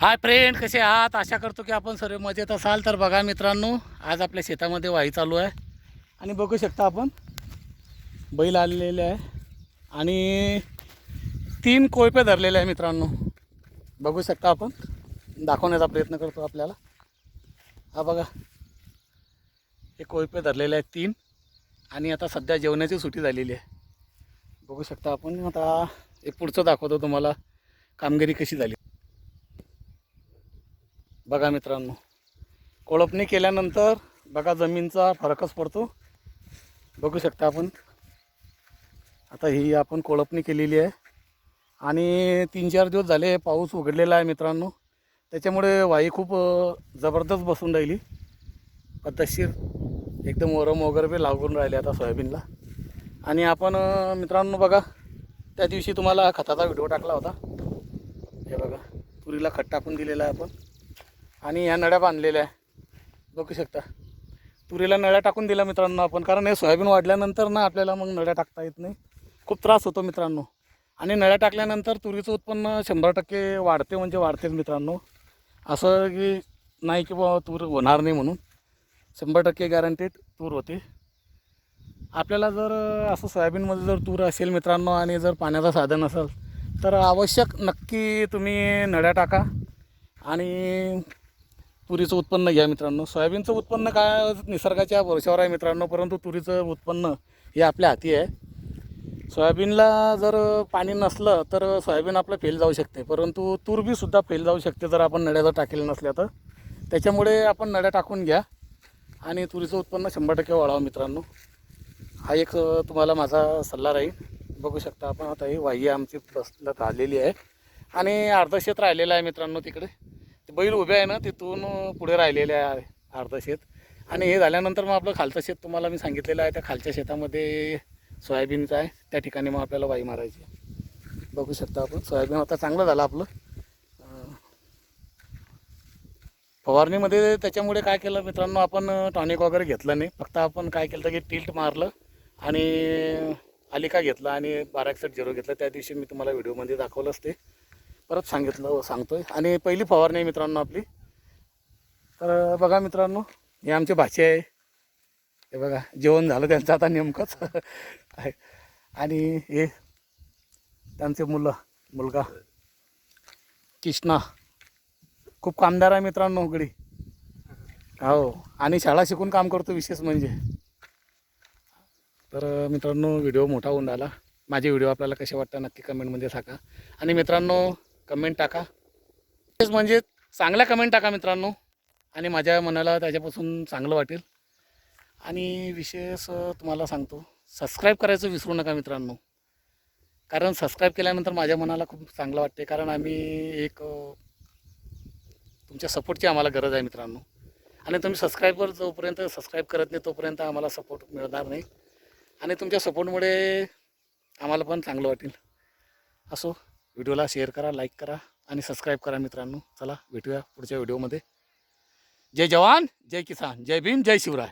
Hi friend कसे आहात? आशा करतो की आपण सर्व मजेत असाल. तर बघा मित्रांनो आज आपल्या शेतामध्ये वाई चालू आहे. आणि बघू शकता आपण बैल आलेले आहे. आणि तीन कोयपे धरलेले आहे मित्रांनो. बघू शकता आपण दाखवण्याचा प्रयत्न करतो आपल्याला. हा बघा हे कोयपे धरलेले आहेत तीन. आणि आता सध्या जेवणाची सुट्टी झालेली आहे. बघू शकता आपण आता एक पुढचं दाखवतो तुम्हाला कामगिरी कशी झाली. बघा मित्रांनो कोळपणी केल्यानंतर बघा जमीनचा फरकच पडतो. बघू शकता आपण. आता ही आपण कोळपणी केलेली आहे. आणि तीन चार दिवस झाले पाऊस उघडलेला आहे मित्रांनो. त्याच्यामुळे वाई खूप जबरदस्त बसून राहिली. पद्धतशीर एकदम वरम वगैरे बी लागून राहिले आता सोयाबीनला. आणि आपण मित्रांनो बघा त्या दिवशी तुम्हाला खताचा व्हिडिओ टाकला होता. हे बघा तुरीला खत टाकून दिलेला आहे आपण. आणि ह्या नळ्या बांधलेल्या आहे. बघू शकता. तुरीला नळ्या टाकून दिल्या मित्रांनो आपण कारण हे सोयाबीन वाढल्यानंतर ना आपल्याला मग नळ्या टाकता येत नाही. खूप त्रास होतो मित्रांनो. आणि नळ्या टाकल्यानंतर तुरीचं उत्पन्न शंभर टक्के वाढते म्हणजे वाढतेच मित्रांनो. असं की नाही की बाबा तूर होणार नाही म्हणून. शंभर टक्के गॅरंटीड तूर होते. आपल्याला जर असं सोयाबीनमध्ये जर तूर असेल मित्रांनो आणि जर पाण्याचं साधन असेल तर आवश्यक नक्की तुम्ही नळ्या टाका. आणि तुरीचं उत्पन्न घ्या मित्रांनो. सोयाबीनचं उत्पन्न काय निसर्गाच्या वर्षावर आहे मित्रांनो परंतु तुरीचं उत्पन्न हे आपल्या हाती आहे. सोयाबीनला जर पाणी नसलं तर सोयाबीन आपलं फेल जाऊ शकते परंतु तूर बी सुद्धा फेल जाऊ शकते जर आपण नळ्या जर टाकलेल्या नसल्या तर. त्याच्यामुळे आपण नळ्या टाकून घ्या आणि तुरीचं उत्पन्न शंभर टक्के वाढवा मित्रांनो. हा एक तुम्हाला माझा सल्ला राहील. बघू शकता आपण आता ही वाही आमची बसल्यात आलेली आहे. आणि अर्ध शेत राहिलेलं आहे मित्रांनो तिकडे. बैल उभे आहे ना तिथून पुढे राहिलेले आहे अर्ध शेत. आणि हे झाल्यानंतर मग आपलं खालचं शेत तुम्हाला मी सांगितलेलं आहे त्या खालच्या शेतामध्ये सोयाबीनचं आहे त्या ठिकाणी मग आपल्याला वाई मारायची बघू शकता आपण सोयाबीन आता चांगलं झालं आपलं. फवारणीमध्ये त्याच्यामुळे काय केलं मित्रांनो आपण टॉनिक वगैरे घेतलं नाही. फक्त आपण काय केलं की टिल्ट मारलं आणि आलिका घेतला आणि बारा एकसठ झिरो घेतलं. त्या दिवशी मी तुम्हाला व्हिडिओमध्ये दाखवलं असते. परत सांगितलं सांगतोय. आणि पहिली फवारणी आहे मित्रांनो आपली. तर बघा मित्रांनो हे आमचे भाचे आहे. हे बघा जेवण झालं त्यांचं आता नेमकंच. आहे. आणि हे त्यांचे मुलं मुलगा. कृष्णा. खूप कामदार आहे मित्रांनो उघडी. हो. आणि शाळा शिकून काम करतो विशेष म्हणजे. तर मित्रांनो व्हिडिओ मोठा होऊन राहिला. माझे व्हिडिओ आपल्याला कसे वाटतात नक्की कमेंटमध्ये सांगा. आणि मित्रांनो कमेंट टाका. तेच म्हणजे चांगल्या कमेंट टाका मित्रांनो. आणि माझ्या मनाला त्याच्यापासून चांगलं वाटेल. आणि विशेष तुम्हाला सांगतो सबस्क्राईब करायचं विसरू नका मित्रांनो. कारण सबस्क्राईब केल्यानंतर माझ्या मनाला खूप चांगलं वाटते. कारण आम्ही एक तुमच्या सपोर्टची आम्हाला गरज आहे मित्रांनो. आणि तुम्ही सबस्क्राईबर जोपर्यंत सबस्क्राईब करत नाही तोपर्यंत आम्हाला सपोर्ट मिळणार नाही. आणि तुमच्या सपोर्टमुळे आम्हाला पण चांगलं वाटेल. असो. व्हिडिओला शेअर करा लाईक करा आणि सबस्क्राईब करा मित्रांनो. चला भेटूया पुढच्या व्हिडिओमध्ये. जय जवान जय किसान जय भीम जय शिवराय.